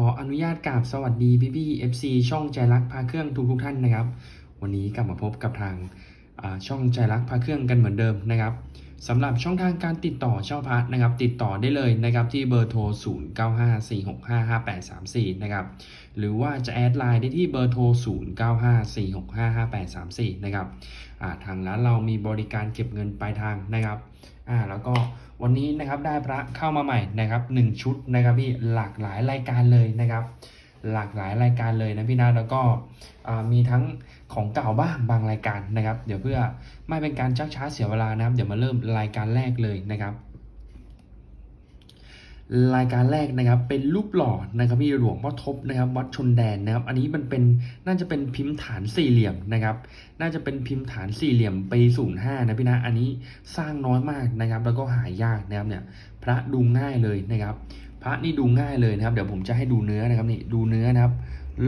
ขออนุญาตกราบสวัสดีพี่พี่ๆ FC ช่องใจรักพาเครื่องทุกทุกท่านนะครับ วันนี้กลับมาพบกับทางช่องใจรักพาเครื่องกันเหมือนเดิมนะครับสำหรับช่องทางการติดต่อเช่าพระนะครับ ติดต่อได้เลยนะครับที่เบอร์โทร 0954655834 นะครับหรือว่าจะแอดไลน์ได้ที่เบอร์โทร 0954655834 นะครับทางร้านเรามีบริการเก็บเงินปลายทางนะครับ อ่าแล้วก็วันนี้นะครับได้พระเข้ามาใหม่นะครับหนึ่งชุดนะครับพี่หลากหลายรายการเลยนะครับ หลากหลายรายการเลยนะพี่นะแล้วก็มีทั้งของเก่าบ้างบางรายการนะครับ เดี๋ยวเพื่อไม่เป็นการชักช้าเสียเวลานะครับ เดี๋ยวมาเริ่มรายการแรกเลยนะครับ รายการแรกนะครับเป็นรูปหล่อนะครับพี่หลวงพ่อทบนะครับวัดชนแดนนะครับอันนี้มันเป็นน่าจะเป็นพิมพ์ฐานสี่เหลี่ยมนะครับน่าจะเป็นพิมพ์ฐานสี่เหลี่ยมปีศูนย์ห้านะพี่นะอันนี้สร้างน้อยมากนะครับแล้วก็หายากนะครับเนี่ยพระดูง่ายเลยนะครับ พระนี่ดูง่ายเลยนะครับ เดี๋ยวผมจะให้ดูเนื้อนะครับนี่ดูเนื้อนะครับ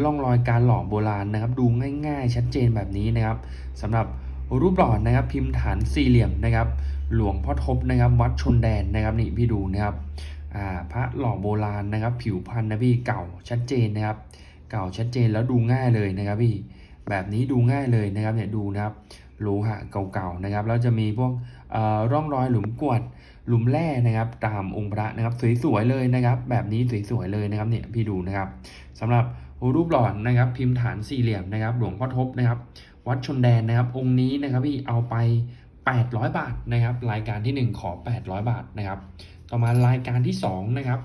ร่องรอยการหล่อโบราณนะครับ ดูง่าย ๆ ชัดเจนแบบนี้นะครับสำหรับรูปหล่อนะครับพิมพ์ฐานสี่เหลี่ยมนะครับ หลวงพ่อทบนะครับ วัดชนแดนนะครับนี่พี่ดูนะครับ พระหล่อโบราณนะครับ ผิวพรรณนะพี่เก่าชัดเจนนะครับ เก่าชัดเจนแล้วดูง่ายเลยนะครับพี่แบบนี้ดูง่ายเลยนะครับเนี่ยดูนะครับโลหะเก่าๆนะครับแล้วจะมีพวกอ่อร่องรอยหลุมกวดหลุมแร่นะครับ ตามองค์พระนะครับ สวยๆเลยนะครับ แบบนี้สวยๆเลยนะครับเนี่ยพี่ดูนะครับสำหรับรูปหล่อนะครับ พิมพ์ฐานสี่เหลี่ยมนะครับ หลวงพ่อทบนะครับ วัดชนแดนนะครับ องค์นี้นะครับพี่เอาไป 800 บาทนะครับ รายการที่ 1 ขอ 800 บาทนะครับ ต่อมารายการที่2นะครับ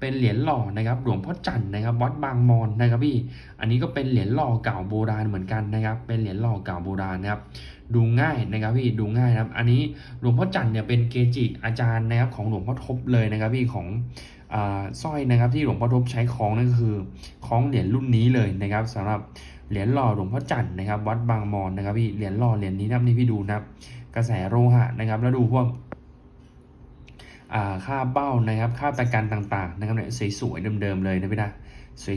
เป็นเหรียญหล่อนะครับหลวงพ่อจันทร์นะครับวัดบางมอนนะครับพี่อันนี้ก็เป็นเหรียญหล่อเก่าโบราณเหมือนกันนะครับ เป็นเหรียญหล่อเก่าโบราณนะครับดูง่ายนะครับพี่ดูง่ายนะครับ อันนี้หลวงพ่อจันทร์เนี่ยเป็นเกจิอาจารย์นะครับของหลวงพ่อทบเลยนะครับพี่ของอ่าสร้อยนะครับที่หลวงพ่อทบใช้คล้องนั่นก็คือคล้องเหรียญรุ่นนี้เลยนะครับสำหรับเหรียญหล่อหลวงพ่อจันทร์นะครับ วัดบางมอนนะครับพี่เหรียญหล่อเหรียญนี้นะครับนี่พี่ดูนะครับกระแสโลหะนะครับ แล้วดูพวก ค่าเบ้านะครับ ค่าตะการต่างๆนะครับเนี่ยสวยๆเดิมๆเลยนะพี่นะ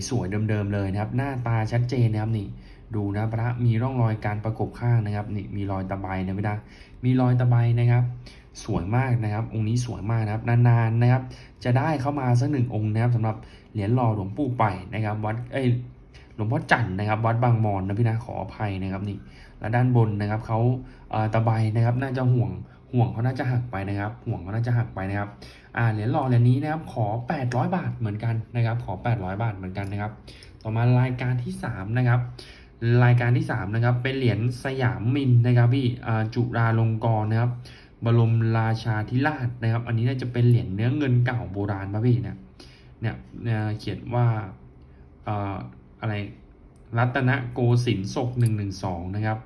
สวยๆเดิมๆเลยนะครับ หน้าตาชัดเจนนะครับนี่ดูนะพระมีร่องรอยการประกบข้างนะครับนี่มีรอยตะไบนะพี่นะมีรอยตะไบนะครับ สวยมากนะครับ องค์นี้สวยมากนะครับนานๆนะครับ จะได้เข้ามาสักหนึ่งองค์นะครับสำหรับเหรียญหล่อหลวงปู่ไปนะครับวัดเอ้ยหลวงพ่อจันทร์นะครับ วัดบางมอนนะพี่นะขออภัยนะครับนี่และด้านบนนะครับเขาตะไบนะครับน่าจะห่วง ห่วงเขาน่าจะหักไปนะครับ ห่วงเขาน่าจะหักไปนะครับ อ่าเหรียญหล่อเหรียญนี้นะครับ ขอ 800 บาทเหมือนกันนะครับ ขอ 800 บาทเหมือนกันนะครับ ต่อมารายการที่ 3 นะครับ รายการที่ 3 นะครับ เป็นเหรียญสยามมินนะครับพี่จุฬาลงกรณ์นะครับ บรมราชาธิราชนะครับ อันนี้น่าจะเป็นเหรียญเนื้อเงินเก่าโบราณป่ะพี่เนี่ย เนี่ยเขียนว่าอะไรรัตนโกสินทร์ศกหนึ่งหนึ่งสองนะครับ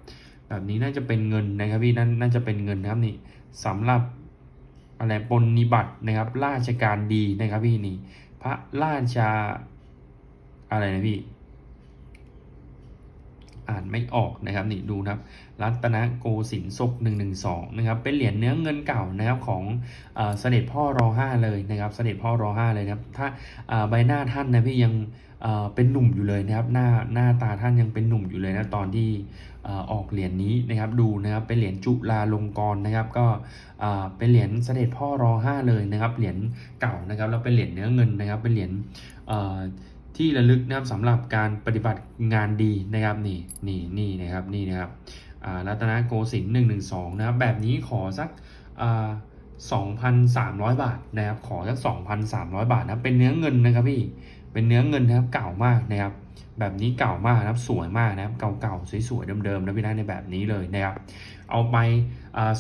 แบบนี้น่าจะเป็นเงินนะครับพี่นั่นน่าจะเป็นเงินนะครับนี่ สำหรับอะไรปนนิบัตินะครับ ราชการดีนะครับพี่นี่ พระราชาอะไรนะพี่ อ่านไม่ออกนะครับนี่ดูนะครับ รัตนโกสินทร์ศกหนึ่งหนึ่งสองนะครับ เป็นเหรียญเนื้อเงินเก่านะครับของเอสด็จพ่อรอห้าเลยนะครับ เสด็จพ่อรอห้าเลยนะครับ ถ้าใบหน้าท่านนะพี่ยังเป็นหนุ่มอยู่เลยนะครับ หน้าหน้าตาท่านยังเป็นหนุ่มอยู่เลยนะตอนที่ ออกเหรียญนี้นะครับดูนะครับเป็นเหรียญจุฬาลงกรณ์นะครับ ก็เป็นเหรียญเสด็จพ่อรอห้าเลยนะครับเหรียญเก่านะครับแล้วเป็นเหรียญเนื้อเงินนะครับ เป็นเหรียญที่ระลึกนะครับสำหรับการปฏิบัติงานดีนะครับนี่นี่นี่นะครับนี่นะครับอ่ารัตนโกสินทร์หนึ่งหนึ่งสองนะครับแบบนี้ขอสักสองพันสามร้อยบาทนะครับขอสักสองพันสามร้อยบาทนะเป็นเนื้อเงินนะครับพี่เป็นเนื้อเงินนะครับเก่ามากนะครับ แบบนี้เก่ามากนะครับสวยมากนะครับเก่าๆสวยๆเดิมๆนะพี่นะในแบบนี้เลยนะครับเอาไป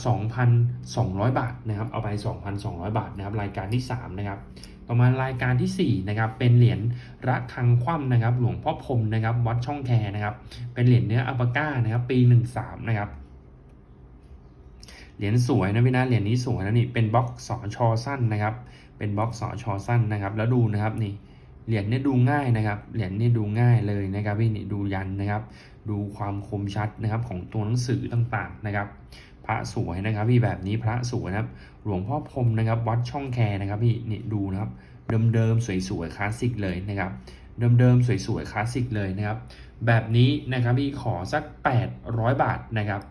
สองพันสองร้อยบาทนะครับเอาไป 2,200 บาทนะครับรายการที่ 3 นะครับต่อมารายการทีสี่ 4 นะครับ เป็นเหรียญระฆังคว่ำนะครับ หลวงพ่อพรมนะครับ วัดช่องแคนะครับ เป็นเหรียญเนื้ออัปปาก้านะครับ ปี 13 นะครับ เหรียญสวยนะพี่นะ เหรียญนี้สวยนะนี่ เป็นบล็อกสอชอสั้นนะครับ เป็นบล็อกสอชอสั้นนะครับ แล้วดูนะครับนี่ เหรียญเนี่ยดูง่ายนะครับ เหรียญเนี่ยดูง่ายเลยนะครับพี่นี่ดูยันนะครับ ดูความคมชัดนะครับของตัวหนังสือต่างๆนะครับ พระสวยนะครับพี่แบบนี้พระสวยนะครับ หลวงพ่อพรมนะครับ วัดช่องแคนะครับพี่นี่ดูนะครับ เดิมๆสวยๆคลาสสิกเลยนะครับเดิมๆสวยๆคลาสสิกเลยนะครับ แบบนี้นะครับพี่ขอสัก 800 บาทนะครับ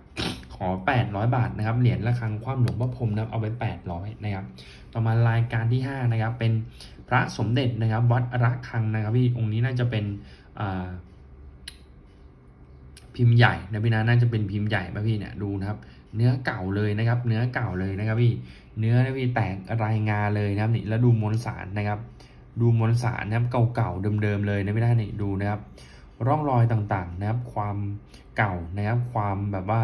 ขอ 800 บาทนะครับ เหรียญระฆังคว่ำหลวงพ่อพรมนะครับเอาไป 800 นะครับ ต่อมารายการที่ห้านะครับเป็นพระสมเด็จนะครับวัดระฆังนะครับพี่องค์นี้น่าจะเป็นพิมพ์ใหญ่นะพี่นะน่าจะเป็นพิมพ์ใหญ่ป่ะพี่เนี่ยดูนะครับ เนื้อเก่าเลยนะครับ เนื้อเก่าเลยนะครับพี่เนื้อนะพี่แตกรายงานเลยนะครับนี่แล้วดูมวลสารนะครับ ดูมวลสารนะครับเก่าๆเดิมๆเลยนะพี่นะนี่ดูนะครับ ร่องรอยต่างๆนะครับ ความเก่านะครับ ความแบบว่า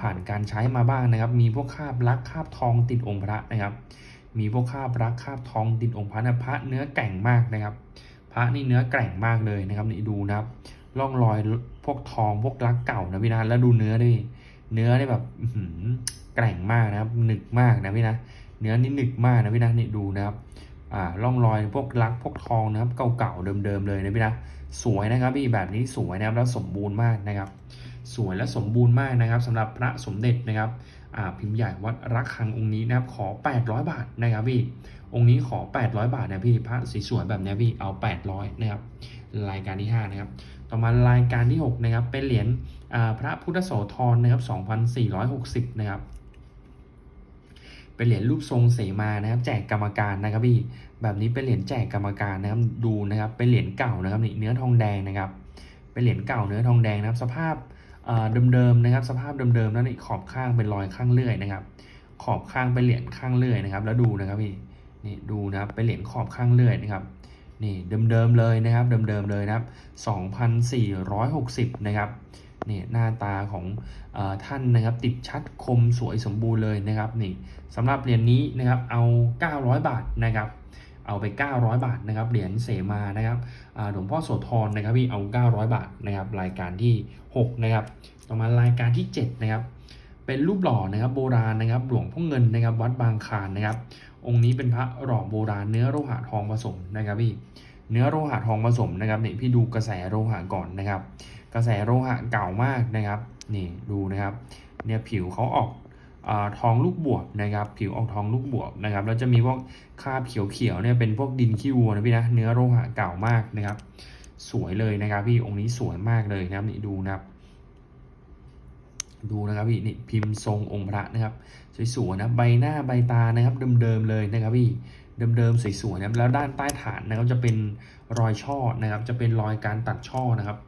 ผ่านการใช้มาบ้างนะครับ มีพวกคาบลักคาบทองติดองค์พระนะครับ มีพวกคาบรักคาบทองติดองค์พระนะพระเนื้อแก่งมากนะครับ พระนี่เนื้อแก่งมากเลยนะครับนี่ดูนะครับร่องรอยพวกทองพวกลักเก่านะพี่นะแล้วดูเนื้อด้วยเนื้อนี่แบบแกร่งมากนะครับหนึกมากนะพี่นะเนื้อนี่หนึกมากนะพี่นะนี่ดูนะครับอ่าร่องรอยพวกลักพวกทองนะครับเก่าๆเดิมๆเลยนะพี่นะสวยนะครับพี่แบบนี้สวยนะครับแล้วสมบูรณ์มากนะครับ สวยและสมบูรณ์มากนะครับสำหรับพระสมเด็จนะครับ พิมพ์ใหญ่วัดระฆังองค์นี้นะครับขอ 800 บาทนะครับพี่องค์นี้ขอ 800 บาทนะพี่พระสวยๆแบบนี้พี่เอา 800นะครับรายการที่ห้านะครับ ต่อมารายการที่ 6 นะครับ เป็นเหรียญพระพุทธโสธรนะครับ2,460 นะครับ เป็นเหรียญรูปทรงเสมานะครับ แจกกรรมการนะครับพี่ แบบนี้เป็นเหรียญแจกกรรมการนะครับ ดูนะครับ เป็นเหรียญเก่านะครับนี่เนื้อทองแดงนะครับ เป็นเหรียญเก่าเนื้อทองแดงนะครับ สภาพ เดิมๆนะครับ สภาพเดิมๆแล้วนี่ขอบข้างเป็นรอยข้างเลื่อยนะครับ ขอบข้างเป็นเหรียญข้างเลื่อยนะครับ แล้วดูนะครับพี่นี่ดูนะครับเป็นเหรียญขอบข้างเลื่อยนะครับนี่เดิมๆเลยนะครับเดิมๆเลยนะครับ 2,460 นะครับนี่หน้าตาของออท่านนะครับติดชัดคมสวยสมบูรณ์เลยนะครับนี่สำหรับเหรียญนี้นะครับเอา 900 บาทนะครับ เอาไป 900 บาทนะครับเหรียญเสมานะครับอ่าหลวงพ่อโสธรนะครับพี่เอา 900 บาทนะครับรายการที่ 6 นะครับ ต่อมารายการที่ 7 นะครับ เป็นรูปหล่อนะครับโบราณนะครับหลวงพ่อเงินนะครับวัดบางคานนะครับ องค์นี้เป็นพระหล่อโบราณเนื้อโลหะทองผสมนะครับพี่เนื้อโลหะทองผสมนะครับนี่พี่ดูกระแสโลหะก่อนนะครับ กระแสโลหะเก่ามากนะครับนี่ดูนะครับเนี่ยผิวเขาออก ทองลูกบวบนะครับผิวออกทองลูกบวบนะครับแล้วจะมีพวกคราบเขียวๆเนี่ยเป็นพวกดินขี้วัวนะพี่นะเนื้อโลหะเก่ามากนะครับ สวยเลยนะครับ พี่องค์นี้สวยมากเลยนะครับนี่ดูนะครับ ดูนะครับพี่นี่พิมพ์ทรงองค์พระนะครับสวยๆนะใบหน้าใบตานะครับเดิมๆเลยนะครับพี่ เดิมๆสวยๆนะครับแล้วด้านใต้ฐานนะครับจะเป็นรอยช่อนะครับ จะเป็นรอยการตัดช่อนะครับ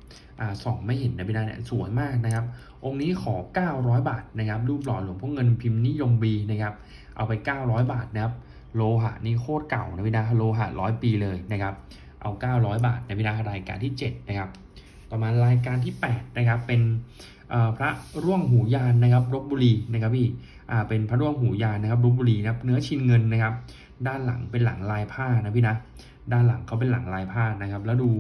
อ่าส่องไม่เห็นนะพี่นะเนี่ยสวยมากนะครับ องค์นี้ขอ 900 บาทนะครับ รูปหล่อหลวงพ่อเงินพิมพ์นิยมบีนะครับ เอาไป 900 บาทนะครับ โลหะนี่โคตรเก่านะพี่นะโลหะร้อยปีเลยนะครับ เอา 900 บาทนะพี่นะรายการที่ 7 นะครับ ต่อมารายการที่ 8 นะครับเป็นพระร่วงหูยานนะครับลบบุรีนะครับพี่อ่าเป็นพระร่วงหูยานนะครับลบบุรีนะครับ เนื้อชินเงินนะครับ ด้านหลังเป็นหลังลายผ้านะพี่นะ ด้านหลังเขาเป็นหลังลายผ้านะครับ แล้วดู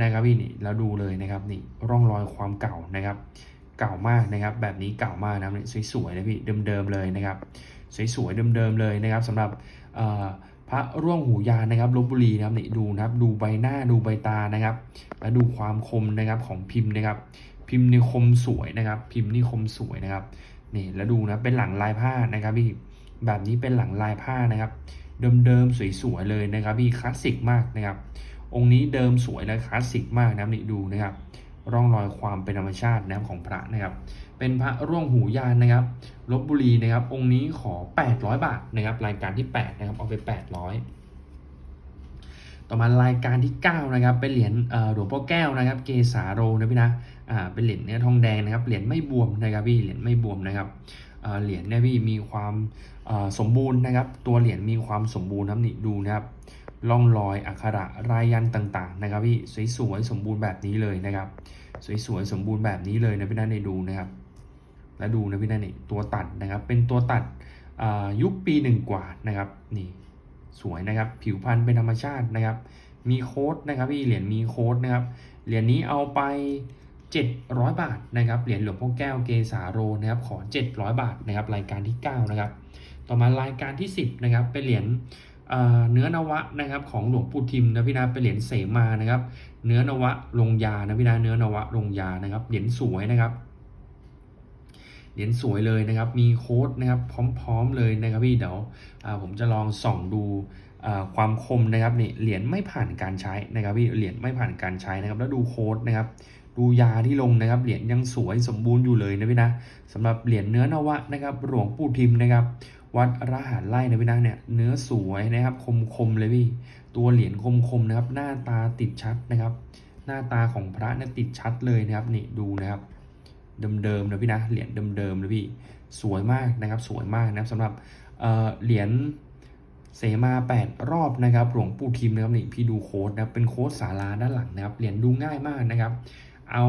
นะครับพี่นี่แล้วดูเลยนะครับนี่ร่องรอยความเก่านะครับ เก่ามากนะครับ แบบนี้เก่ามากนะนี่สวยๆนะพี่เดิมๆเลยนะครับ สวยๆเดิมๆเลยนะครับสำหรับพระร่วงหูยานนะครับลบบุรีนะครับนี่ดูนะครับดูใบหน้าดูใบตานะครับ และดูความคมนะครับของพิมพ์นะครับ พิมพ์นี่คมสวยนะครับ พิมพ์นี่คมสวยนะครับนี่แล้วดูนะเป็นหลังลายผ้านะครับพี่แบบนี้เป็นหลังลายผ้านะครับ เดิมๆสวยๆเลยนะครับพี่คลาสสิกมากนะครับ องค์นี้เดิมสวยและคลาสสิกมากนะนี่ดูนะครับ ร่องรอยความเป็นธรรมชาตินะของพระนะครับ เป็นพระร่วงหูยานนะครับลบบุรีนะครับ องค์นี้ขอ 800 บาทนะครับ รายการที่ 8 นะครับ เอาไป 800ต่อมารายการที่ 9 นะครับ เป็นเหรียญหลวงพ่อแก้วนะครับ เกสาโรนะพี่นะอ่าเป็นเหรียญเนื้อทองแดงนะครับ เหรียญไม่บวมนะครับพี่ เหรียญไม่บวมนะครับ เหรียญเนี่ยพี่มีความสมบูรณ์นะครับ ตัวเหรียญมีความสมบูรณ์นะนี่ดูนะครับร่องรอยอักขระรายยันต่างๆ นะครับพี่สวยๆสมบูรณ์แบบนี้เลยนะครับ สวยๆสมบูรณ์แบบนี้เลยนะพี่นันในดูนะครับ แล้วดูนะพี่นันนี่ตัวตัดนะครับ เป็นตัวตัดยุคปีหนึ่งกว่านะครับนี่สวยนะครับ ผิวพรรณเป็นธรรมชาตินะครับ มีโค้ดนะครับพี่เหรียญมีโค้ดนะครับเหรียญนี้เอาไป 700 บาทนะครับ เหรียญหลวงพ่อแก้วเกสาโรนะครับ ขอ 700 บาทนะครับ รายการที่ 9 นะครับ ต่อมารายการที่ 10 นะครับ เป็นเหรียญเเนื้อนวะนะครับของหลวงปู่ทิมนะพี่นะเป็นเหรียญเสมานะครับ เนื้อนวะลงยานะพี่นะเนื้อนวะลงยานะครับ เหรียญสวยนะครับ เหรียญสวยเลยนะครับ มีโค้ดนะครับ พร้อมๆเลยนะครับพี่เดี๋ยวผมจะลองส่องดูความคมนะครับนี่เหรียญไม่ผ่านการใช้นะครับพี่เหรียญไม่ผ่านการใช้นะครับ แล้วดูโค้ดนะครับ ดูยาที่ลงนะครับ เหรียญยังสวยสมบูรณ์อยู่เลยนะพี่นะสำหรับเหรียญเนื้อนวะนะครับ หลวงปู่ทิมนะครับ วัดระหารไล่นะพี่นะเนี่ย เนื้อสวยนะครับ คมคมเลยพี่ ตัวเหรียญคมคมนะครับ หน้าตาติดชัดนะครับ หน้าตาของพระเนี่ยติดชัดเลยนะครับ นี่ดูนะครับเดิมๆนะพี่นะ เหรียญเดิมๆเลยพี่ สวยมากนะครับ สวยมากนะครับสำหรับเอ่อเหรียญเสมา 8 รอบนะครับ หลวงปู่ทิมนะครับนี่พี่ดูโค้ดนะครับเป็นโค้ดสาราด้านหลังนะครับ เหรียญดูง่ายมากนะครับ เอา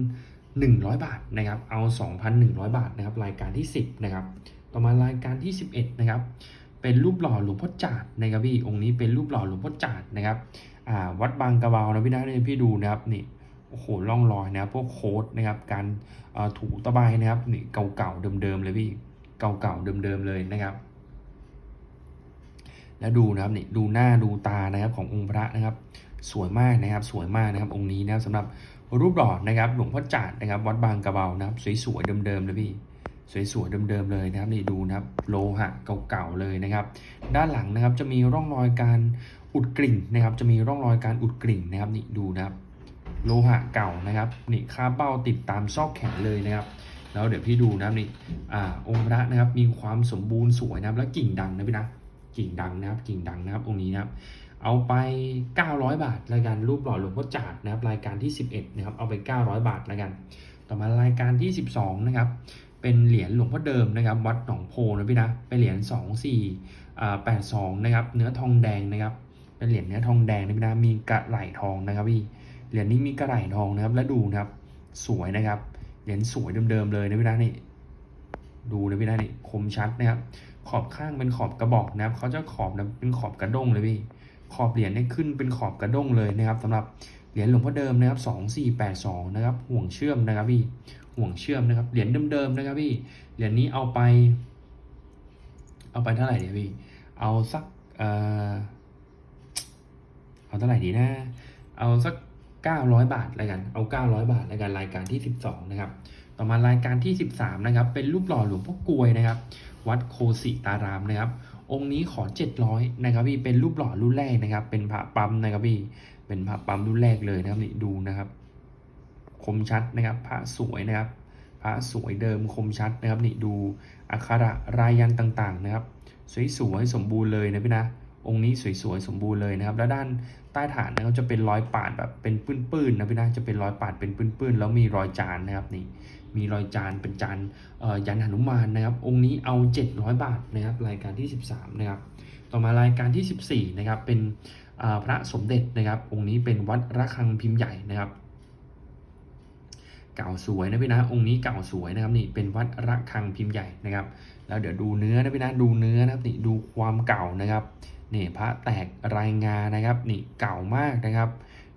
2,100 บาทนะครับเอา 2,100 บาทนะครับรายการที่ 10นะครับต่อมารายการที่ 11นะครับเป็นรูปหล่อหลวงพ่อจาดนะครับพี่องค์นี้เป็นรูปหล่อหลวงพ่อจาดนะครับอ่าวัดบางกระเบานะพี่นะเนี่ยพี่ดูนะครับนี่โอ้โหร่องรอยนะครับพวกโค้ดนะครับการถูตะไบนะครับนี่เก่าๆเดิมๆเลยพี่เก่าๆเดิมๆเลยนะครับ แล้วดูนะครับนี่ดูหน้าดูตานะครับขององค์พระนะครับ สวยมากนะครับ สวยมากนะครับองค์นี้นะครับสำหรับ รูปหล่อนะครับหลวงพ่อจาดนะครับวัดบางกระเบานะครับสวยๆเดิมๆเลยพี่สวยๆเดิมๆเลยนะครับนี่ดูนะครับโลหะเก่าๆเลยนะครับ ด้านหลังนะครับจะมีร่องรอยการอุดกริ่งนะครับ จะมีร่องรอยการอุดกริ่งนะครับนี่ดูนะครับ โลหะเก่านะครับนี่คาบเบ้าติดตามซอกแขนเลยนะครับ แล้วเดี๋ยวพี่ดูนะครับนี่อ่าองค์พระนะครับมีความสมบูรณ์สวยนะครับ แล้วกิ่งดังนะพี่นะกิ่งดังนะครับ กิ่งดังนะครับองค์นี้นะครับ เอาไป 900 บาทรายการรูปหล่อหลวงพ่อจาดนะครับรายการที่ 11นะครับเอาไป 900 บาทแล้วกันต่อมารายการที่ 12นะครับเป็นเหรียญหลวงพ่อเดิมนะครับวัดหนองโพนะพี่นะเป็นเหรียญ2 4อ่า82นะครับเนื้อทองแดงนะครับเป็นเหรียญเนื้อทองแดงนะพี่นะมีกระไหลทองนะครับพี่เหรียญนี้มีกระไหลทองนะครับแล้วดูนะครับสวยนะครับเหรียญสวยเดิมๆเลยนะพี่นะนี่ดูนะพี่นะนี่คมชัดนะครับขอบข้างเป็นขอบกระบอกนะครับเขาจะขอบนะเป็นขอบกระด้งเลยพี่ ขอบเหรียญเนี่ยขึ้นเป็นขอบกระด้งเลยนะครับสำหรับเหรียญหลวงพ่อเดิมนะครับสองสี่แปดสองนะครับห่วงเชื่อมนะครับพี่ห่วงเชื่อมนะครับเหรียญเดิมๆนะครับพี่เหรียญนี้เอาไป เอาไปเท่าไหร่เนี่ยพี่เอาสักเออเอาเท่าไหร่ดีนะ เอาสักเก้าร้อยบาทแล้วกัน เอาเก้าร้อยบาทแล้วกันรายการที่สิบสองนะครับ ต่อมารายการที่สิบสามนะครับ เป็นรูปหล่อหลวงพ่อกลวยนะครับ วัดโคสิตารามนะครับ องค์นี้ขอ 700นะครับพี่เป็นรูปหล่อรุ่นแรกนะครับ เป็นพระปั๊มนะครับพี่เป็นพระปั๊มรุ่นแรกเลยนะครับนี่ดูนะครับ คมชัดนะครับ พระสวยนะครับ พระสวยเดิมคมชัดนะครับนี่ดูอักขระรายยันต่างๆ นะครับ สวยๆสมบูรณ์เลยนะพี่นะองค์นี้สวยๆสมบูรณ์เลยนะครับ แล้วด้านใต้ฐานนะครับจะเป็นรอยปาดแบบเป็นปื้นๆนะพี่นะจะเป็นรอยปาดเป็นปื้นๆแล้วมีรอยจานนะครับนี่ มีรอยจานเป็นจานยันหนุมานนะครับ องค์นี้เอา 700 บาทนะครับ รายการที่ 13 นะครับ ต่อมารายการที่ 14 นะครับ เป็นพระสมเด็จนะครับ องค์นี้เป็นวัดระฆังพิมพ์ใหญ่นะครับเก่าสวยนะพี่นะองค์นี้เก่าสวยนะครับนี่เป็นวัดระฆังพิมพ์ใหญ่นะครับ แล้วเดี๋ยวดูเนื้อนะพี่นะดูเนื้อนะครับนี่ดูความเก่านะครับนี่พระแตกรายงานนะครับนี่เก่ามากนะครับ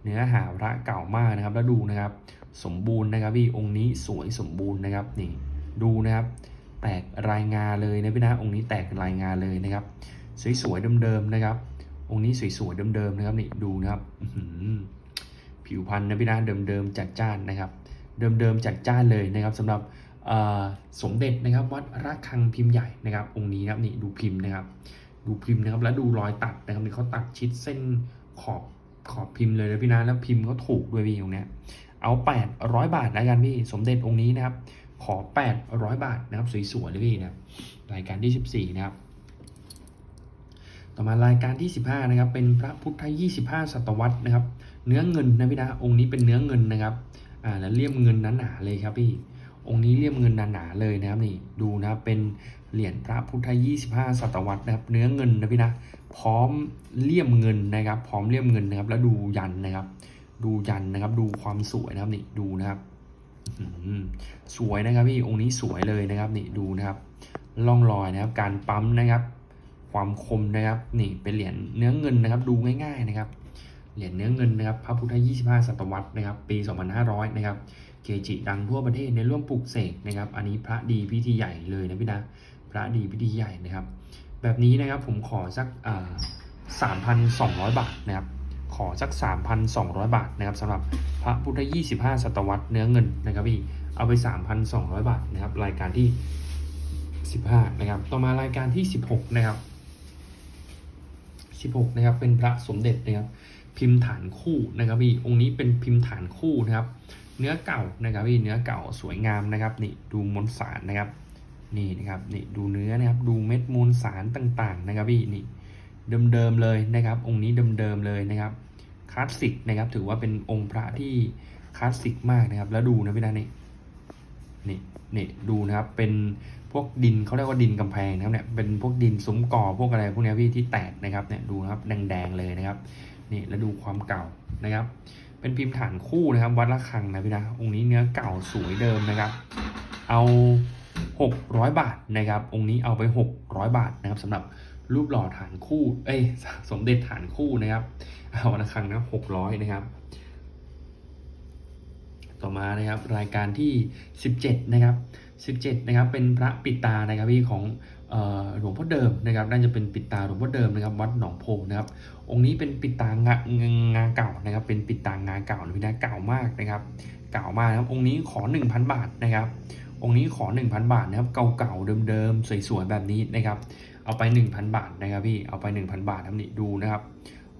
เนื้อหาพระเก่ามากนะครับแล้วดูนะครับ สมบูรณ์นะครับพี่องค์นี้สวยสมบูรณ์นะครับนี่ดูนะครับ แตกรายงานเลยนะพี่นะองค์นี้แตกรายงานเลยนะครับ สวยๆเดิมๆนะครับ องค์นี้สวยๆเดิมๆนะครับนี่ดูนะครับผิวพรรณนะพี่นะเดิมๆจัดจ้านนะครับ เดิมๆจัดจ้านเลยนะครับสำหรับสมเด็จนะครับวัดระฆังพิมพ์ใหญ่นะครับ องค์นี้นะครับนี่ดูพิมพ์นะครับ ดูพิมพ์นะครับแล้วดูรอยตัดนะครับนี่เขาตัดชิดเส้นขอบขอบพิมพ์เลยนะพี่นะแล้วพิมพ์เขาถูกด้วยพี่ตรงเนี้ย เอา 800 บาทแล้วกันพี่ สมเด็จองค์นี้นะครับ ขอ 800 บาทนะครับ สวยๆเลยพี่นะครับรายการที่ 14 นะครับ ต่อมารายการที่ 15 นะครับ เป็นพระพุทธ 25 ศตวรรษนะครับ เนื้อเงินนะพี่นะ องค์นี้เป็นเนื้อเงินนะครับ อ่า แล้วเลี่ยมเงินหนาๆเลยครับพี่ องค์นี้เลี่ยมเงินหนาๆเลยนะครับนี่ ดูนะครับ เป็นเหรียญพระพุทธ 25 ศตวรรษนะครับ เนื้อเงินนะพี่นะ พร้อมเลี่ยมเงินนะครับ พร้อมเลี่ยมเงินนะครับ แล้วดูยันนะครับ ดูยันนะครับ ดูความสวยนะครับนี่ดูนะครับสวยนะครับพี่องค์นี้สวยเลยนะครับนี่ดูนะครับล่องรอยนะครับ การปั๊มนะครับ ความคมนะครับ นี่เป็นเหรียญเนื้อเงินนะครับ ดูง่าย ๆนะครับ เหรียญเนื้อเงินนะครับ พระพุทธ 25 ศตวรรษนะครับ ปี 2500 นะครับ เกจิดังทั่วประเทศในร่วมปลูกเสกนะครับ อันนี้พระดีพิธีใหญ่เลยนะพี่นะพระดีพิธีใหญ่นะครับ แบบนี้นะครับผมขอสักสามพันสอ่า3,200บาทนะครับ ขอสัก 3,200 บาทนะครับสำหรับพระพุทธ 25 ศตวรรษเนื้อเงินนะครับพี่เอาไป 3,200 บาทนะครับรายการที่ 15 นะครับ ต่อมารายการที่ 16 นะครับ 16 นะครับ เป็นพระสมเด็จนะครับ พิมพ์ฐานคู่นะครับพี่องค์นี้เป็นพิมพ์ฐานคู่นะครับ เนื้อเก่านะครับพี่เนื้อเก่าสวยงามนะครับนี่ดูมวลสารนะครับนี่นะครับนี่ดูเนื้อนะครับดูเม็ดมวลสารต่างๆ นะครับพี่นี่เดิมๆเลยนะครับ องค์นี้เดิมๆเลยนะครับ คลาสสิกนะครับ ถือว่าเป็นองค์พระที่คลาสสิกมากนะครับ แล้วดูนะพี่นะนี่นี่นี่ดูนะครับ เป็นพวกดินเขาเรียกว่าดินกำแพงนะครับเนี่ยเป็นพวกดินซุ้มก่อพวกอะไรพวกนี้พี่ที่แตกนะครับเนี่ยดูนะครับแดงๆเลยนะครับนี่แล้วดูความเก่านะครับ เป็นพิมพ์ฐานคู่นะครับ วัดระฆังนะพี่นะองค์นี้เนื้อเก่าสวยเดิมนะครับ เอา 600 บาทนะครับ องค์นี้เอาไป 600 บาทนะครับสำหรับ รูปหล่อฐานคู่ เอ้ย สมเด็จฐานคู่นะครับเอาระฆังนะ600นะครับ ต่อมานะครับรายการที่ 17 นะครับ 17 นะครับ เป็นพระปิดตานะครับพี่ของออหลวงพ่อเดิมนะครับ น่าจะเป็นปิดตาหลวงพ่อเดิมนะครับวัดหนองโพนะครับ องค์นี้เป็นปิดตางางาเก่านะครับ เป็นปิดตางาเก่านะพี่นะเก่ามากนะครับ เก่ามากนะครับ องค์นี้ขอ 1,000 บาทนะครับ องค์นี้ขอ 1,000 บาทนะครับ เก่าๆเดิมๆสวยๆแบบนี้นะครับ เอาไป 1,000 บาทนะครับพี่เอาไป 1,000 บาทครับนี่ดูนะครับ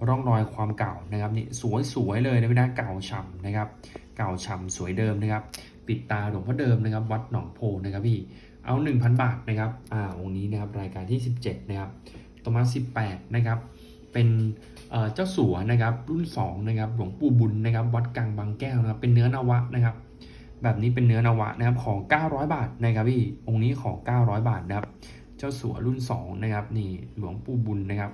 ร่องรอยความเก่านะครับนี่สวยๆเลยนะพี่นะเก่าฉ่ำนะครับ เก่าฉ่ำสวยเดิมนะครับ ปิดตาหลวงพ่อเดิมนะครับ วัดหนองโพนะครับพี่เอา 1,000 บาทนะครับอ่าองค์นี้นะครับรายการที่ 17 นะครับต่อมา 18 นะครับ เป็นเจ้าสัวนะครับรุ่น2นะครับหลวงปู่บุญนะครับวัดกลางบางแก้วนะครับเป็นเนื้อนวะนะครับแบบนี้เป็นเนื้อนวะนะครับของ 900 บาทนะครับพี่องค์นี้ของ 900 บาทนะครับ จ้าสัวรุ่น 2 นะครับนี่หลวงปู่บุญนะครับ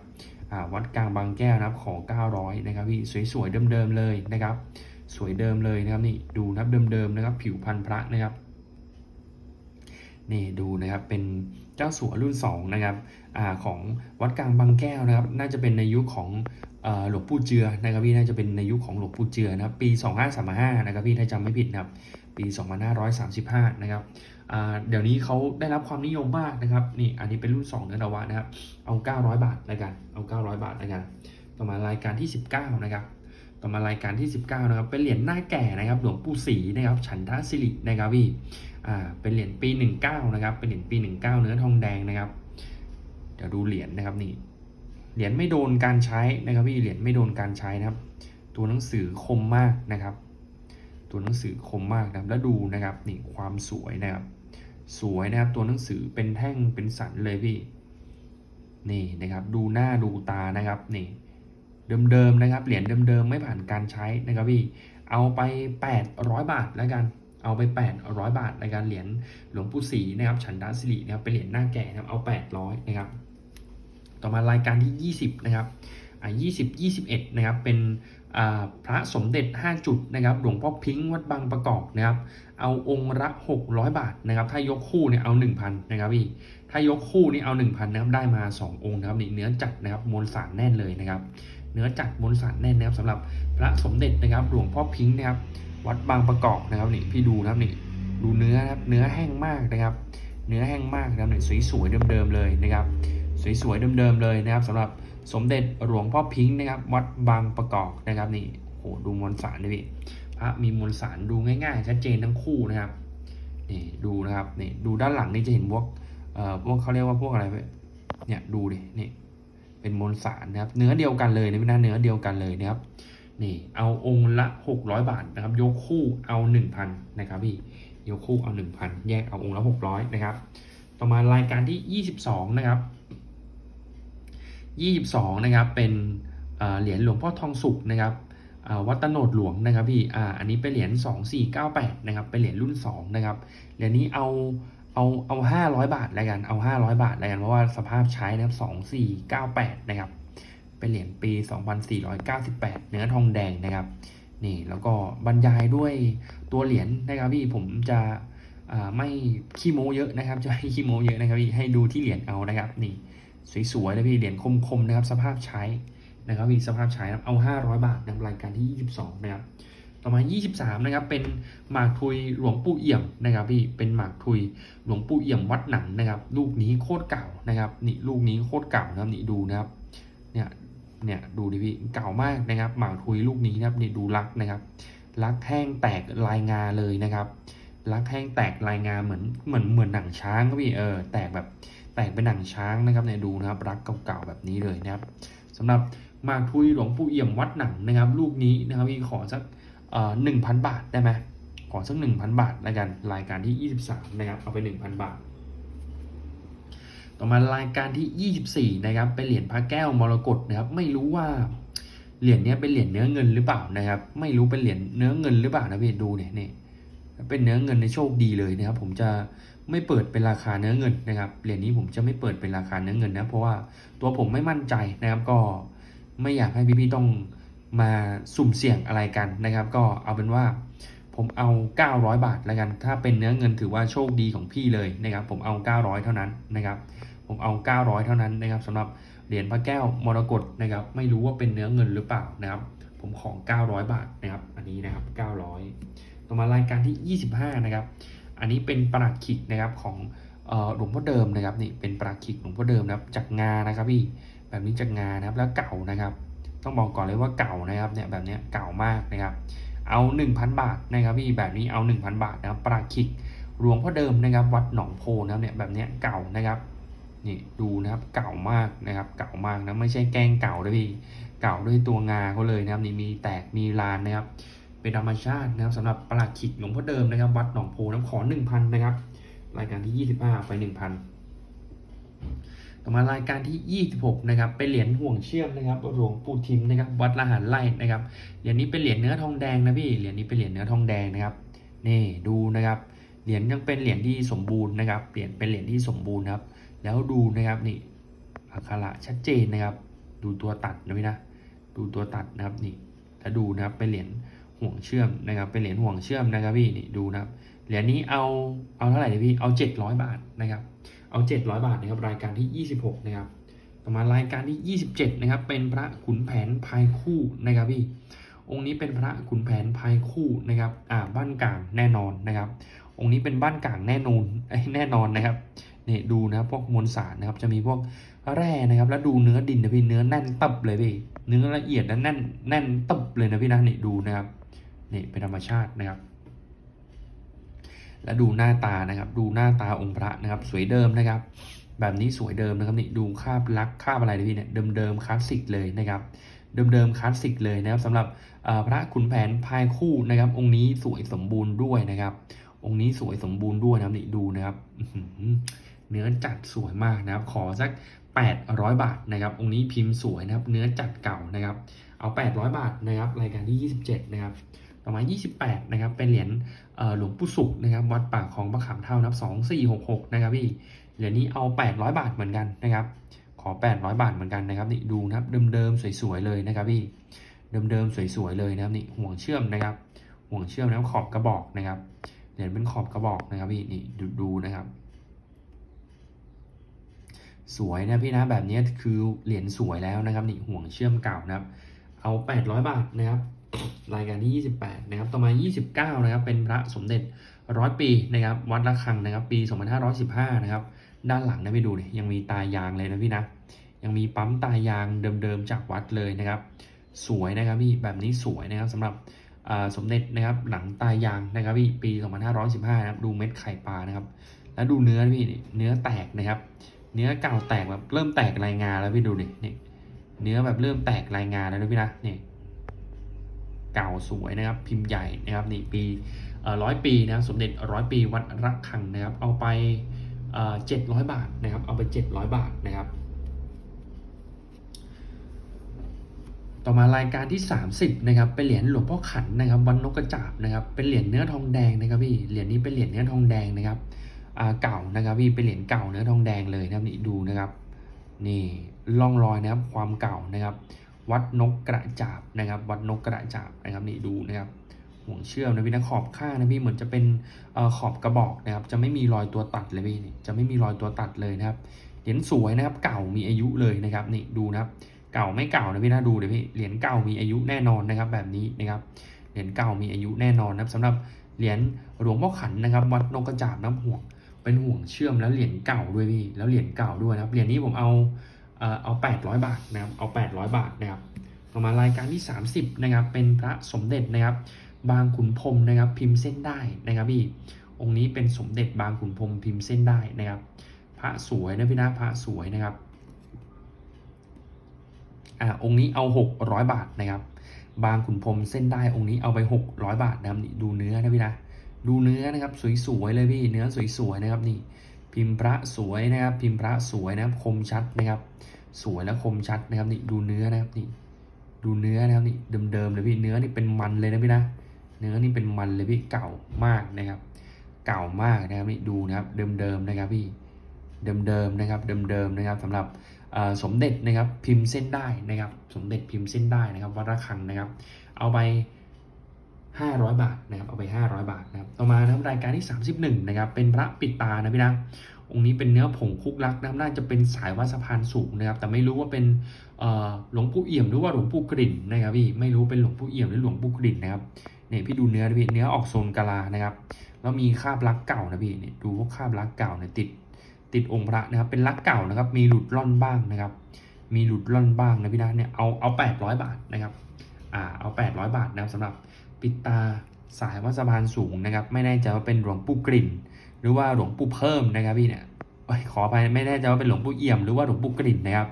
วัดกลางบางแก้วนะครับของ 900 นะครับพี่สวยๆเดิมๆเลยนะครับ สวยเดิมเลยนะครับนี่ดูนะครับเดิมๆนะครับ ผิวพันธุ์พระนะครับนี่ดูนะครับเป็นเจ้าสัวรุ่น2นะครับอของวัดกลางบางแก้วนะครับ น่าจะเป็นในยุคของหลวงปู่เจือนะครับพี่น่าจะเป็นในยุคของหลวงปู่เจือนะครับ ปี 2535 นะครับพี่ถ้าจำไม่ผิดนะครับ ปี 2535 นะครับอ่าเดี๋ยวนี้เขาได้รับความนิยมมากนะครับ นี่อันนี้เป็นรุ่น 2 เนื้อดาวะนะครับ เอา 900 บาทแล้วกันเอา 900 บาทแล้วกันต่อมารายการที่ 19 นะครับ ต่อมารายการที่ 19 นะครับ เป็นเหรียญหน้าแก่นะครับ หลวงปู่ศรีนะครับ ฉันทสิรินะครับพี่อ่า เป็นเหรียญปี 19 นะครับ เป็นเหรียญปี 19 เนื้อทองแดงนะครับ เดี๋ยวดูเหรียญนะครับนี่ เหรียญไม่โดนการใช้นะครับพี่ เหรียญไม่โดนการใช้นะครับ ตัวหนังสือคมมากนะครับ ตัวหนังสือคมมากนะครับแล้วดูนะครับนี่ความสวยนะครับ สวยนะครับตัวหนังสือเป็นแท่งเป็นสันเลยพี่นี่นะครับดูหน้าดูตานะครับนี่เดิมๆนะครับเหรียญเดิมๆไม่ผ่านการใช้นะครับพี่เอาไป 800 บาทแล้วกันเอาไป 800 บาทในการเหรียญหลวงปู่ศรีนะครับฉันดาสิรินะครับเป็นเหรียญหน้าแก่นะครับเอา 800นะครับต่อมารายการที่ 20นะครับอ่า20 21นะครับเป็น พระสมเด็จ 5 จุดนะครับหลวงพ่อพิงค์วัดบางประกอบนะครับเอาองค์ละ600 บาทนะครับถ้ายกคู่เนี่ยเอา 1,000นะครับพี่ถ้ายกคู่นี่เอา 1,000นะครับได้มา 2 องค์นะครับนี่เนื้อจัดนะครับมวลสารแน่นเลยนะครับ เนื้อจัดมวลสารแน่นนะครับสำหรับพระสมเด็จนะครับหลวงพ่อพิงค์นะครับวัดบางประกอบนะครับนี่พี่ดูนะครับนี่ดูเนื้อนะครับเนื้อแห้งมากนะครับ เนื้อแห้งมากนะครับนี่สวยๆเดิมๆเลยนะครับสวยๆเดิมๆเลยนะครับสำหรับ สมเด็จหลวงพ่อพิงค์นะครับ วัดบางประกอบนะครับนี่โอ้โหดูมวลสารนี่พี่พระมีมวลสารดูง่ายๆ ชัดเจนทั้งคู่นะครับนี่ดูนะครับนี่ดูด้านหลังนี่จะเห็นพวกเอ่อพวกเขาเรียกว่าพวกอะไรเนี่ยดูดินี่เป็นมวลสารนะครับ เนื้อเดียวกันเลยนะพี่นะเนื้อเดียวกันเลยนะครับนี่เอาองค์ละ 600 บาทนะครับ ยกคู่เอา 1,000นะครับพี่ยกคู่เอา 1,000 แยกเอาองค์ละ 600นะครับ ต่อมารายการที่ 22 นะครับ 22นะครับเป็นเหรียญหลวงพ่อทองสุกนะครับวัดตโนดหลวงนะครับพี่อ่าอันนี้เป็นเหรียญ2498นะครับเป็นเหรียญรุ่น2นะครับเหรียญนี้เอาเอาเอาห้าร้อยบาทแล้วกันเอาห้าร้อยบาทแล้วกันเพราะว่าสภาพใช้นะครับสองสี่เก้าแปดนะครับเป็นเหรียญปีสองพันสี่ร้อยเก้าสิบแปดเนื้อทองแดงนะครับนี่แล้วก็บรรยายด้วยตัวเหรียญนะครับพี่ผมจะไม่ขี้โม้เยอะนะครับ จะให้ขี้โม้เยอะนะครับพี่ให้ดูที่เหรียญเอานะครับนี่ สวยๆเลยพี่เหรียญคมๆนะครับสภาพใช้นะครับพี่สภาพใช้นะเอาห้าร้อยบาทนะรายการที่ยี่สิบสองนะครับต่อมา 23 นะครับ เป็นหมากทุยหลวงปู่เอี่ยมนะครับพี่ เป็นหมากทุยหลวงปู่เอี่ยมวัดหนังนะครับ ลูกนี้โคตรเก่านะครับ นี่ลูกนี้โคตรเก่านะครับนี่ดูนะครับ เนี่ย เนี่ยดูดิพี่ เก่ามากนะครับ หมากทุยลูกนี้นะครับนี่ดูลักนะครับลักแห้งแตกลายงาเลยนะครับลักแห้งแตกลายงาเหมือน เหมือน เหมือนหนังช้างครับพี่ เออ แตกแบบ แตกเป็นหนังช้างนะครับเนี่ยดูนะครับรักเก่าๆแบบนี้เลยนะครับสำหรับมากทุยหลวงปู่เอี่ยมวัดหนังนะครับ ลูกนี้นะครับพี่ขอสักหนึ่งพันบาทได้ไหมขอสักหนึ่งพันบาทแล้วกันรายการที่ยี่สิบสามนะครับเอาไปหนึ่งพันบาท ต่อมารายการที่ 24นะครับเป็นเหรียญพระแก้วมรกตนะครับ ไม่รู้ว่าเหรียญนี้เป็นเหรียญเนื้อเงินหรือเปล่านะครับ ไม่รู้เป็นเหรียญเนื้อเงินหรือเปล่านะพี่ดูเนี่ยนี่ถ้าเป็นเนื้อเงินในโชคดีเลยนะครับ ผมจะ ไม่เปิดเป็นราคาเนื้อเงินนะครับเหรียญนี้ผมจะไม่เปิดเป็นราคาเนื้อเงินนะเพราะว่าตัวผมไม่มั่นใจนะครับก็ไม่อยากให้พี่ๆต้องมาสุ่มเสี่ยงอะไรกันนะครับ ก็เอาเป็นว่าผมเอา 900 บาทแล้วกัน ถ้าเป็นเนื้อเงินถือว่าโชคดีของพี่เลยนะครับ ผมเอา 900 เท่านั้นนะครับ ผมเอา 900 เท่านั้นนะครับสำหรับเหรียญพระแก้วมรกตนะครับ ไม่รู้ว่าเป็นเนื้อเงินหรือเปล่านะครับ ผมของ 900 บาทนะครับ อันนี้นะครับ 900 ต่อมารายการที่ 25 นะครับ อันนี้เป็นปลักขิกนะครับของหลวงพ่อเดิมนะครับนี่เป็นปลักขิกหลวงพ่อเดิมนะครับจากงานะครับพี่แบบนี้จากงานะครับแล้วเก่านะครับ ต้องบอกก่อนเลยว่าเก่านะครับเนี่ยแบบนี้เก่ามากนะครับ เอา 1,000 บาทนะครับพี่แบบนี้เอา 1,000 บาทนะครับปลาคิกหลวงพ่อเดิมนะครับ วัดหนองโพนะครับเนี่ยแบบนี้เก่านะครับนี่ดูนะครับเก่ามากนะครับ เก่ามากนะไม่ใช่แกงเก่าด้วยพี่เก่าด้วยตัวงาเขาเลยนะครับนี่มีแตกมีลานนะครับ เป็นธรรมชาตินะครับสำหรับปลาคิกหลวงพ่อเดิมนะครับ วัดหนองโพน้ำขอ1,000นะครับ รายการที่25ไป1,000ต่อมารายการที่ 26 นะครับเป็นเหรียญห่วงเชื่อมนะครับหลวงปู่ทิมนะครับ วัดละหารไร่นะครับเหรียญนี้เป็นเหรียญเนื้อทองแดงนะพี่เหรียญนี้เป็นเหรียญเนื้อทองแดงนะครับนี่ดูนะครับเหรียญยังเป็นเหรียญที่สมบูรณ์นะครับเหรียญเป็นเหรียญที่สมบูรณ์ครับ แล้วดูนะครับนี่อักขระชัดเจนนะครับ ดูตัวตัดนะพี่นะดูตัวตัดนะครับนี่ถ้าดูนะครับเป็นเหรียญ ห่วงเชื่อมนะครับ เป็นเหรียญห่วงเชื่อมนะครับพี่นี่ดูนะครับเหรียญนี้เอาเอาเท่าไหร่ดีพี่เอา 700 บาทนะครับเอา 700 บาทนะครับรายการที่ 26 นะครับต่อมารายการที่ 27 นะครับ เป็นพระขุนแผนภายคู่นะครับพี่องค์นี้เป็นพระขุนแผนภายคู่นะครับอ่าบ้านกลางแน่นอนนะครับ องค์นี้เป็นบ้านกลางแน่นอนแน่นอนนะครับนี่ดูนะครับพวกมวลสารนะครับจะมีพวกแร่นะครับ แล้วดูเนื้อดินนะพี่เนื้อแน่นตับเลยพี่เนื้อละเอียดและแน่นแน่นตับเลยนะพี่นะนี่ดูนะครับ นี่เป็นธรรมชาตินะครับ และดูหน้าตานะครับ ดูหน้าตาองค์พระนะครับ สวยเดิมนะครับ แบบนี้สวยเดิมนะครับนี่ดูคาบลักคาบอะไรนะพี่เนี่ยเดิมๆคลาสสิกเลยนะครับเดิมๆคลาสสิกเลยนะครับสำหรับพระขุนแผนพายคู่นะครับ องค์นี้สวยสมบูรณ์ด้วยนะครับ องค์นี้สวยสมบูรณ์ด้วยนะครับนี่ดูนะครับเนื้อจัดสวยมากนะครับ ขอสัก 800 บาทนะครับ องค์นี้พิมพ์สวยนะครับ เนื้อจัดเก่านะครับ เอา 800 บาทนะครับ รายการที่ 27 นะครับ ต่อมา 28 นะครับ เป็นเหรียญหลวงปู่สุขนะครับ วัดป่าของประขามเท่านับ 2466 นะครับพี่ เหรียญนี้เอา 800 บาทเหมือนกันนะครับ ขอ 800 บาทเหมือนกันนะครับนี่ดูนะครับ เดิมๆ สวยๆ เลยนะครับพี่ เดิมๆ สวยๆ เลยนะครับนี่ ห่วงเชื่อมนะครับ ห่วงเชื่อมแล้วขอบกระบอกนะครับ เหรียญเป็นขอบกระบอกนะครับพี่ นี่ดูดูนะครับ สวยนะพี่นะ แบบนี้คือเหรียญสวยแล้วนะครับนี่ ห่วงเชื่อมเก่านะครับ เอา 800 บาทนะครับ รายการที่ 28 นะครับ ต่อมา 29 นะครับ เป็นพระสมเด็จร้อยปีนะครับ วัดระฆังนะครับ ปี 2515 นะครับ ด้านหลังนะไปดูดิยังมีตายางเลยนะพี่นะ ยังมีปั๊มตายางเดิมๆจากวัดเลยนะครับ สวยนะครับพี่ แบบนี้สวยนะครับสำหรับสมเด็จนะครับ หลังตายางนะครับพี่ ปี 2515 นะครับ ดูเม็ดไข่ปลานะครับ แล้วดูเนื้อพี่นี่เนื้อแตกนะครับ เนื้อเก่าแตกแบบเริ่มแตกรายงานแล้วพี่ดูดินี่เนื้อแบบเริ่มแตกรายงานแล้วนะพี่นะเนี่ย เก่าสวยนะครับพิมพ์ใหญ่นะครับนี่ปีร้อยปีนะครับสมเด็จร้อยปีวัดระฆังนะครับเอาไปเจ็ดร้อยบาทนะครับเอาไปเจ็ดร้อยบาทนะครับ ต่อมารายการที่ 30นะครับเป็นเหรียญหลวงพ่อขันนะครับวันนกกระจาบนะครับเป็นเหรียญเนื้อทองแดงนะครับพี่เหรียญนี้เป็นเหรียญเนื้อทองแดงนะครับเก่านะครับพี่เป็นเหรียญเก่าเนื้อทองแดงเลยนะครับนี่ดูนะครับนี่ร่องรอยนะครับความเก่านะครับ วัดนกกระจาบนะครับ วัดนกกระจาบนะครับนี่ดูนะครับห่วงเชื่อมนะพี่นะขอบข้างนะพี่เหมือนจะเป็นอขอบกระบอกนะครับ จะไม่มีรอยตัวตัดเลยพี่นี่จะไม่มีรอยตัวตัดเลยนะครับเหรียญสวยนะครับ เก่ามีอายุเลยนะครับนี่ดูนะครับ เก่าไม่เก่านะพี่นะดูเลยพี่เหรียญเก่ามีอายุแน่นอนนะครับ แบบนี้นะครับเหรียญเก่ามีอายุแน่นอนนะครับสำหรับเหรียญหลวงพ่อขันนะครับ วัดนกกระจาบน้ำห่วงเป็นห่วงเชื่อมแล้วเหรียญเก่าด้วยพี่แล้วเหรียญเก่าด้วยนะครับเหรียญนี้ผมเอา เอา 800 บาทนะครับเอา 800 บาทนะครับต่อมารายการที่ 30นะครับเป็นพระสมเด็จนะครับบางขุนพรมนะครับพิมพ์เส้นได้นะครับพี่องค์นี้เป็นสมเด็จบางขุนพรมพิมพ์เส้นได้นะครับพระสวยนะพี่นะพระสวยนะครับอ่าองค์นี้เอา 600 บาทนะครับบางขุนพรมเส้นได้องค์นี้เอาไป 600 บาทนะครับนี่ดูเนื้อนะพี่นะดูเนื้อนะครับสวยๆเลยพี่เนื้อสวยๆนะครับนี่ พิมพ์พระสวยนะครับ พิมพ์พระสวยนะครับ คมชัดนะครับ สวยและคมชัดนะครับนี่ดูเนื้อนะครับนี่ดูเนื้อนะครับนี่เดิมๆเลยพี่เนื้อนี่เป็นมันเลยนะพี่นะเนื้อนี่เป็นมันเลยพี่เก่ามากนะครับ เก่ามากนะครับนี่ดูนะครับเดิมๆนะครับพี่เดิมๆนะครับเดิมๆนะครับสำหรับสมเด็จนะครับพิมพ์เส้นได้นะครับ สมเด็จพิมพ์เส้นได้นะครับวัดระฆังนะครับ เอาไป 500 บาทนะครับเอาไป 500 บาทนะครับต่อมานะครับรายการที่ 31นะครับเป็นพระปิดตานะพี่นะองค์นี้เป็นเนื้อผงคุกลักนะครับน่าจะเป็นสายวัดสะพานสูงนะครับ แต่ไม่รู้ว่าเป็นหลวงปู่เอี่ยมหรือว่าหลวงปู่กริ่นนะครับพี่ไม่รู้เป็นหลวงปู่เอี่ยมหรือหลวงปู่กริ่นนะครับเนี่ยพี่ดูเนื้อพี่เนื้อออกโซนกะลานะครับแล้วมีคราบลักเก่านะพี่เนี่ยดูพวกคราบลักเก่าเนี่ยติดติดองค์พระนะครับ เป็นลักเก่านะครับ มีหลุดล่อนบ้างนะครับ มีหลุดล่อนบ้างนะพี่นะเนี่ยเอาเอา800 บาทนะครับอ่าเอา 800 บาทนะครับสำหรับ ปิดตาสายวัดสะพานสูงนะครับ ไม่แน่ใจว่าเป็นหลวงปู่กริ่น หรือว่าหลวงปู่เพิ่มนะครับพี่เนี่ยเอ้ยขอไปไม่แน่ใจว่าเป็นหลวงปู่เอี่ยมหรือว่าหลวงปู่กริ่นนะครับ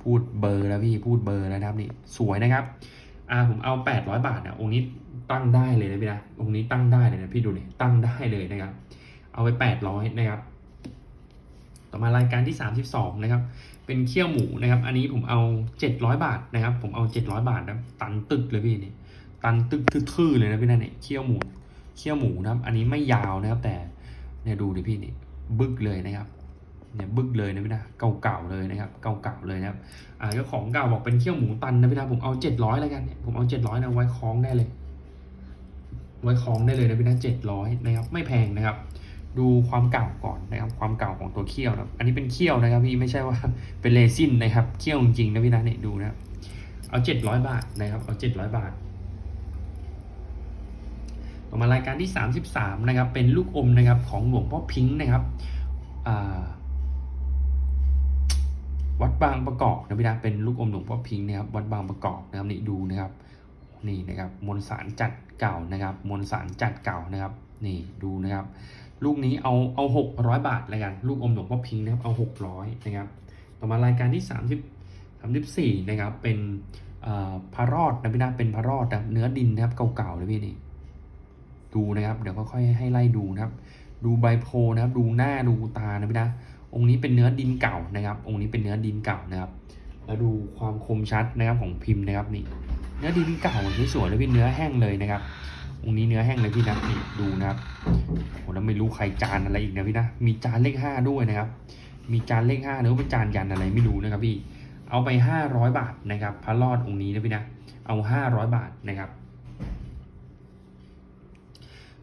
พูดเบอร์แล้วพี่พูดเบอร์แล้วนะครับนี่สวยนะครับอ่าผมเอา 800 บาทนะองค์นี้ตั้งได้เลยนะพี่นะองค์นี้ตั้งได้เลยนะพี่ดูเนี่ยตั้งได้เลยนะครับ เอาไป 800นะครับต่อมารายการที่ 32 นะครับ เป็นเคี่ยวหมูนะครับ อันนี้ผมเอา 700 บาทนะครับ ผมเอา 700 บาทนะตันตึกเลยพี่นี่ ตันตึกทื่อๆเลยนะพี่นั่นเนี่ยเคี่ยวหมูเคี่ยวหมูนะครับ อันนี้ไม่ยาวนะครับ แต่เนี่ยดูดิพี่นี่บึกเลยนะครับเนี่ยบึกเลยนะพี่นะเก่าๆเลยนะครับเก่าๆเลยนะครับอ่าเจ้าของเก่าบอกเป็นเคี่ยวหมูตันนะพี่นะผมเอา700แล้วกันเนี่ยผมเอา700นะไว้คล้องได้เลย ไว้คล้องได้เลยนะพี่นะ700นะครับ ไม่แพงนะครับ ดูความเก่าก่อนนะครับ ความเก่าของตัวเขี้ยวนะอันนี้เป็นเขี้ยวนะครับ พี่ไม่ใช่ว่าเป็นเรซินนะครับเขี้ยวจริงๆนะพี่นะเนี่ยดูนะครับเอาเจ็ดร้อยบาทนะครับ เอาเจ็ดร้อยบาท ต่อมารายการที่สามสิบสามนะครับ เป็นลูกอมนะครับของหลวงพ่อพิงค์นะครับวัดบางประกอบนะพี่นะเป็นลูกอมหลวงพ่อพิงค์นะครับวัดบางประกอบนะครับนี่ดูนะครับนี่นะครับมวลสารจัดเก่านะครับมวลสารจัดเก่านะครับนี่ดูนะครับ ลูกนี้เอาเอาหกร้อยบาทเลยกันลูกอมหลวงพ่อพิงค์นะครับเอาหกร้อยนะครับต่อมารายการที่สามสิบสามสิบสี่นะครับเป็นพระรอดนะพี่นะเป็นพระรอดนะเนื้อดินนะครับเก่าๆเลยพี่นี่ ดูนะครับ เดี๋ยวค่อยๆให้ไล่ดูนะครับ ดูใบโพนะครับ ดูหน้าดูตานะพี่นะ องค์นี้เป็นเนื้อดินเก่านะครับ องค์นี้เป็นเนื้อดินเก่านะครับ แล้วดูความคมชัดนะครับของพิมพ์นะครับนี่ เนื้อดินเก่าที่สวยเลยพี่เนื้อแห้งเลยนะครับองค์นี้เนื้อแห้งเลยพี่นะนี่ดูนะครับโอ้แล้วไม่รู้ใครจานอะไรอีกนะพี่นะ มีจานเลขห้าด้วยนะครับ มีจานเลขห้าหรือว่าเป็นจานยันอะไรไม่รู้นะครับพี่ เอาไปห้าร้อยบาทนะครับ พระรอดองค์นี้นะพี่นะ เอาห้าร้อยบาทนะครับ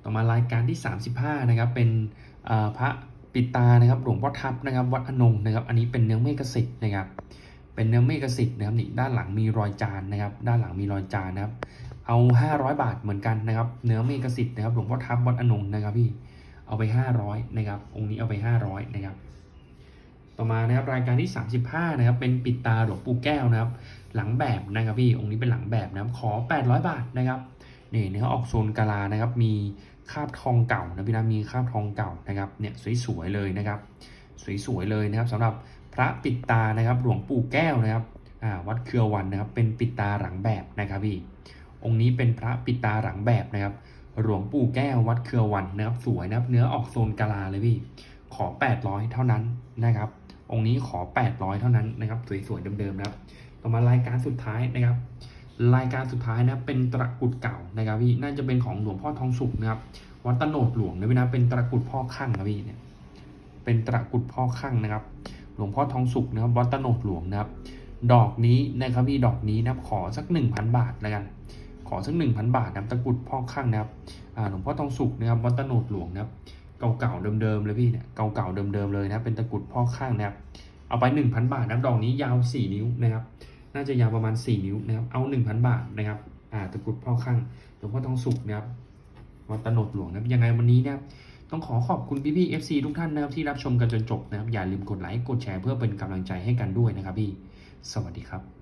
ต่อมารายการที่ 35นะครับเป็นพระปิตานะครับหลวงพ่อทับนะครับวัดอนงนะครับอันนี้เป็นเนื้อเมฆสิทธิ์นะครับเป็นเนื้อเมฆสิทธิ์นะครับนี่ด้านหลังมีรอยจานนะครับด้านหลังมีรอยจานนะครับเอา 500 บาทเหมือนกันนะครับเนื้อเมฆสิทธิ์นะครับหลวงพ่อทับวัดอนงนะครับพี่เอาไป 500นะครับองค์นี้เอาไป 500นะครับต่อมานะครับรายการที่ 35นะครับเป็นปิดตาหลวงปู่แก้วนะครับหลังแบบนะครับพี่องค์นี้เป็นหลังแบบนะครับขอ 800 บาทนะครับนี่เนื้อออกโซนกาลานะครับมี คาบทองเก่านะพี่นะมีคาบทองเก่านะครับเนี่ยสวยๆเลยนะครับสวยๆเลยนะครับสำหรับพระปิดตานะครับหลวงปู่แก้วนะครับอ่าวัดเครือวันนะครับเป็นปิดตาหลังแบบนะครับพี่องค์นี้เป็นพระปิดตาหลังแบบนะครับหลวงปู่แก้ววัดเครือวันนะครับสวยนะครับเนื้อออกโซนกาลาเลยพี่ขอ 800 เท่านั้นนะครับองค์นี้ขอ 800 เท่านั้นนะครับสวยๆเดิมๆนะครับต่อมารายการสุดท้ายนะครับ รายการสุดท้ายนะเป็นตะกรุดเก่านะครับพี่น่าจะเป็นของหลวงพ่อทองสุกนะครับวัดตโนดหลวงนะพี่นะเป็นตะกรุดพ่อข้างนะพี่เนี่ยเป็นตะกรุดพ่อข้างนะครับ หลวงพ่อทองสุกนะครับวัดตโนดหลวงนะครับ ดอกนี้นะครับพี่ดอกนี้นับขอสักหนึ่งพันบาทแล้วกัน ขอสักหนึ่งพันบาทนะตะกรุดพ่อข้างนะครับหลวงพ่อทองสุกนะครับวัดตโนดหลวงนะครับเก่าๆเดิมๆเลยพี่เนี่ยเก่าๆเดิมๆเลยนะเป็นตะกรุดพ่อข้างนะครับเอาไปหนึ่งพันบาทนะดอกนี้ยาวสี่นิ้วนะครับ น่าจะยาวประมาณ 4 นิ้วนะครับ เอา 1,000 บาทนะครับอ่าตะกรุดพ่อข้างหลวงพ่อทองสุกนะครับวัดตะโนดหลวงนะครับยังไงวันนี้นะครับต้องขอขอบคุณพี่พี่ๆ FC ทุกท่านนะครับที่รับชมกันจนจบนะครับอย่าลืมกดไลค์กดแชร์เพื่อเป็นกำลังใจให้กันด้วยนะครับพี่ สวัสดีครับ